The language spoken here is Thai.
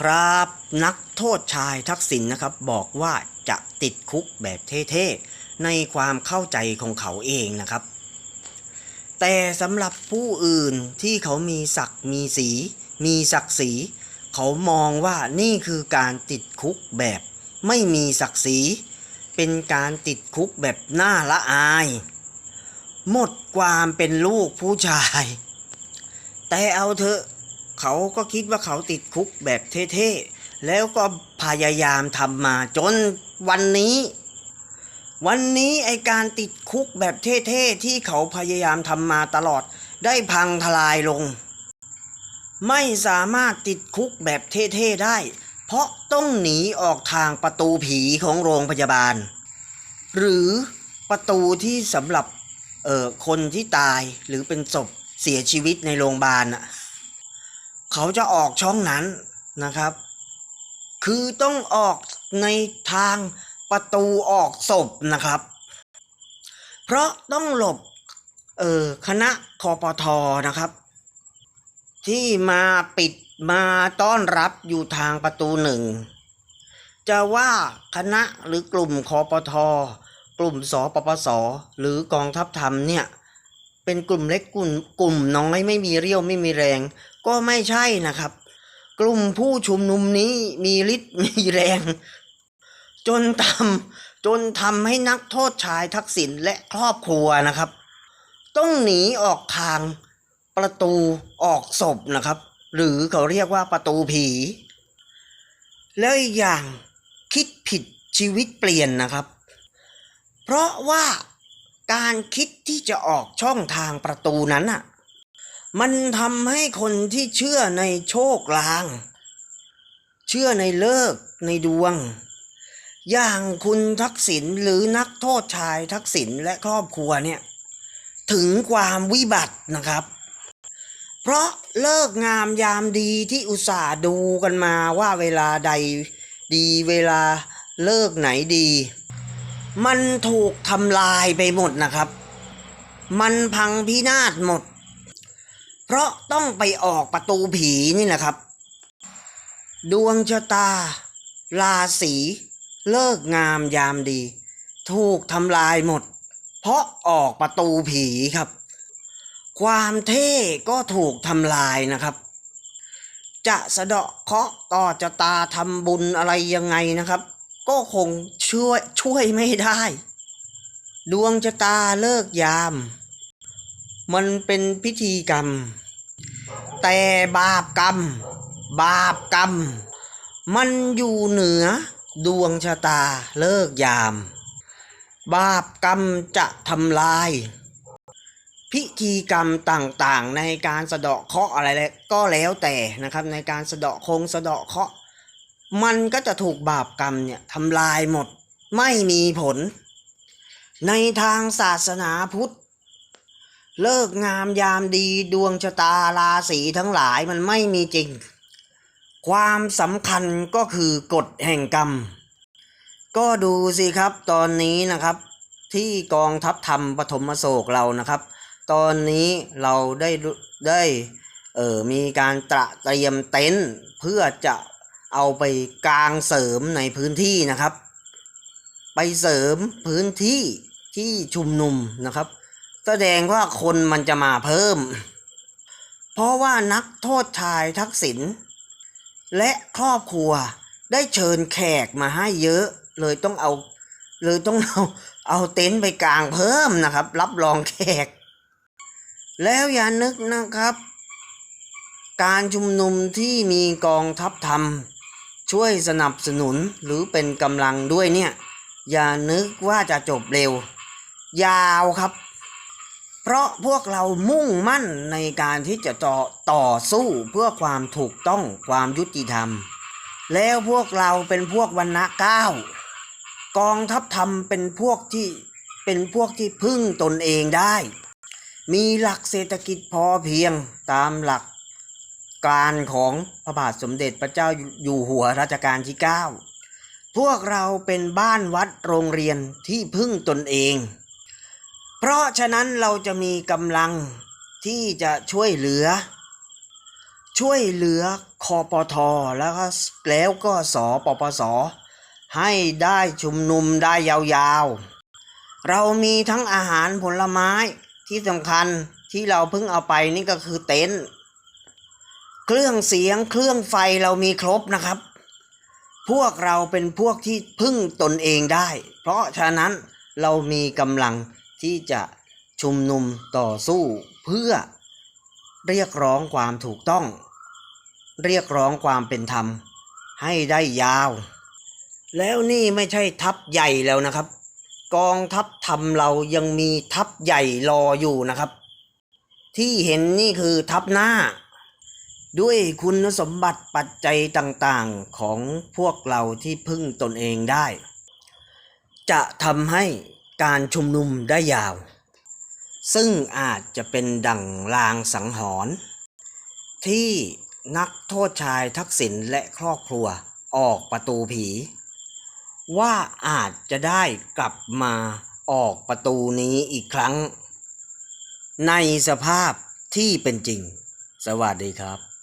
ครับนักโทษชายทักษิณนะครับบอกว่าจะติดคุกแบบเท่ๆ ในความเข้าใจของเขาเองนะครับ แต่สำหรับผู้อื่นที่เขามีศักดิ์มีสี มีศักดิ์ศรีเขามองว่านี่คือการติดคุกแบบไม่มีศักดิ์ศรีเป็นการติดคุกแบบน่าละอาย หมดความเป็นลูกผู้ชาย แต่เอาเถอะ เขาก็คิดว่าเขาติดคุกแบบเท่ๆ แล้วก็พยายามทำมาจนวันนี้ วันนี้ไอการติดคุกแบบเท่ๆ ที่เขาพยายามทำมาตลอด ได้พังทลายลง ไม่สามารถติดคุกแบบเท่ๆ ได้ เพราะต้องหนีออกทางประตูผีของโรงพยาบาล หรือประตูที่สำหรับเอ่อคนที่ตายหรือเป็นศพเสียชีวิตในโรงพยาบาลน่ะ เขาจะออกช่องนั้นนะครับ คือต้องออกในทางประตูออกศพนะครับ เพราะต้องหลบเออคณะคอปทนะครับ ที่มาปิดมาต้อนรับอยู่ทางประตูหนึ่ง จะว่าคณะหรือกลุ่มคอปทกลุ่มสปปส หรือกองทัพธรรมเนี่ย เป็นกลุ่มเล็กกลุ่มกลุ่มน้อยไม่มีเรี่ยวไม่มีแรง ก็ไม่ใช่นะครับ กลุ่มผู้ชุมนุมนี้มีฤทธิ์มีแรง จนทำจนทำให้นักโทษชายทักษิณและครอบครัวนะครับ ต้องหนีออกทางประตูออกศพนะครับ หรือเขาเรียกว่าประตูผี แล้วอีกอย่างคิดผิดชีวิตเปลี่ยนนะครับ เพราะว่า การคิดที่จะออกช่องทางประตูนั้นอะ มันทำให้คนที่เชื่อในโชคลาง เชื่อในเลิกในดวง อย่างคุณทักษิณหรือนักโทษชายทักษิณและครอบครัวเนี่ย ถึงความวิบัตินะครับ เพราะเลิกงามยามดีที่อุตส่าห์ดูกันมาว่าเวลาใดดีเวลาเลิกไหนดี มันถูกทำลายไปหมดนะครับ มันพังพินาศหมด เพราะต้องไปออกประตูผีนี่นะครับ ดวงชะตา ราศีเลิกงามยามดี ถูกทำลายหมด เพราะออกประตูผีครับ ความเท่ก็ถูกทำลายนะครับ จะสะเดาะเคาะต่อจะตาทำบุญอะไรยังไงนะครับ ก็คงช่วยช่วยไม่ได้ ดวงชะตาเลิกยาม มันเป็นพิธีกรรม แต่บาปกรรม บาปกรรม มันอยู่เหนือดวงชะตาเลิกยาม บาปกรรมจะทำลาย พิธีกรรมต่างๆ ในการสะเดาะเคราะห์อะไรแล้วก็แล้วแต่นะครับ ในการสะเดาะคงสะเดาะเคราะห์ มันก็จะถูกบาปกรรมเนี่ยทำลายหมดไม่มีผล ในทางศาสนาพุทธ เลิกงามยามดีดวงชะตาราศีทั้งหลายมันไม่มีจริง ความสำคัญก็คือกฎแห่งกรรม ก็ดูสิครับตอนนี้นะครับ ที่กองทัพธรรมปฐมโศกเรานะครับ ตอนนี้เราได้ได้เออมีการตระเตรียมเต็นท์เพื่อจะ เอาไปกลางเสริมในพื้นที่นะครับ ไปเสริมพื้นที่ที่ชุมนุมนะครับ แสดงว่าคนมันจะมาเพิ่ม เพราะว่านักโทษชายทักษิณและครอบครัวได้เชิญแขกมาให้เยอะ เลยต้องเอาเลยต้องเอาเอาเต็นท์ไปกลางเพิ่มนะครับ รับรองแขก แล้วอย่านึกนะครับ การชุมนุมที่มีกองทัพธรรม ช่วยสนับสนุนหรือเป็นกำลังด้วยเนี่ย อย่านึกว่าจะจบเร็ว ยาวครับ เพราะพวกเรามุ่งมั่นในการที่จะต่อต่อสู้เพื่อความถูกต้องความยุติธรรม แล้วพวกเราเป็นพวกวันณะเก้ากองทัพธรรมเป็นพวกที่เป็นพวกที่พึ่งตนเองได้ มีหลักเศรษฐกิจพอเพียงตามหลัก การของพระบาทสมเด็จพระเจ้าอยู่หัวรัชกาลที่ 9 พวกเราเป็นบ้านวัดโรงเรียนที่พึ่งตนเอง เพราะฉะนั้นเราจะมีกำลังที่จะช่วยเหลือ ช่วยเหลือคอปทแล้วก็แล้วก็สปปส ให้ได้ชุมนุมได้ยาวๆ เรามีทั้งอาหารผลไม้ที่สำคัญที่เราเพิ่งเอาไปนี่ก็คือเต็นท์ เครื่องเสียงเครื่องไฟเรามีครบนะครับ พวกเราเป็นพวกที่พึ่งตนเองได้ เพราะฉะนั้นเรามีกำลังที่จะชุมนุมต่อสู้เพื่อเรียกร้องความถูกต้อง เรียกร้องความเป็นธรรม ให้ได้ยาว แล้วนี่ไม่ใช่ทัพใหญ่แล้วนะครับ กองทัพธรรมเรายังมีทัพใหญ่รออยู่นะครับ ที่เห็นนี่คือทัพหน้า ด้วยคุณสมบัติปัจจัยต่างๆของพวกเราที่พึ่งตนเองได้ จะทำให้การชุมนุมได้ยาว ซึ่งอาจจะเป็นดั่งลางสังหรณ์ที่นักโทษชายทักษิณและครอบครัวออกประตูผี ว่าอาจจะได้กลับมาออกประตูนี้อีกครั้ง ในสภาพที่เป็นจริง สวัสดีครับ